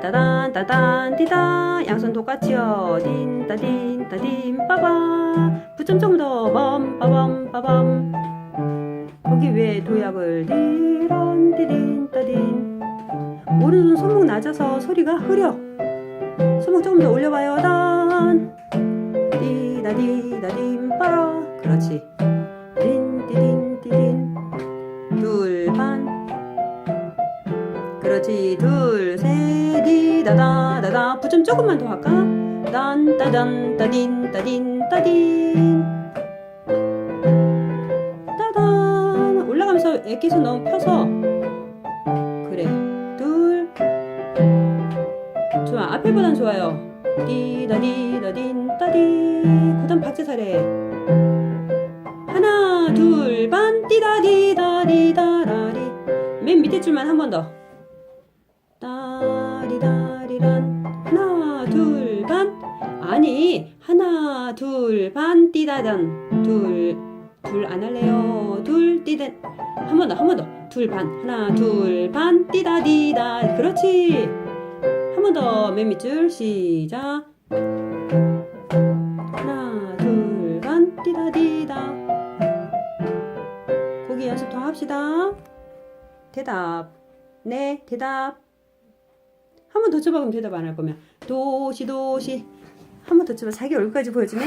딘따단 따단 디다. 양손 똑같이요 딘 따 딘 따 딘 빠밤. 부점 조금 더밤 빠밤 빠밤. 거기 왜 도약을 디런 디딘 따딘. 오른손 손목 낮아서 소리가 흐려. 손목 조금 더 올려봐요 단. 디다 디다 딘 빠라 그렇지. 딘 디딘 디딘. 둘반. 그렇지. 둘셋 디다다 다다. 부점 조금만 더 할까? 단 따단 따딘 따딘 따딘. 따단. 올라가면서 애기손 너무 펴서. 그래. 둘. 좋아. 앞에보단 좋아요. 디다디다딘 따디. 그다음 차례 하나 둘반. 띠다디다디다라리 맨 밑에 줄만 한 번 더. 하나 둘 반? 아니 하나 둘 반 띠다단. 둘 둘 안 할래요. 둘 띠단. 한 번 더 한 번 더. 둘 반. 하나 둘 반 띠다 디다. 그렇지. 한 번 더. 맨 밑줄. 시작. 하나 둘 반 띠다 디다. 거기 연습 더 합시다. 대답. 네 대답 한 번 더 쳐봐 그럼 대답 안 할 거면. 도시 도시. 한 번 더 쳐봐. 자기 얼굴까지 보여주네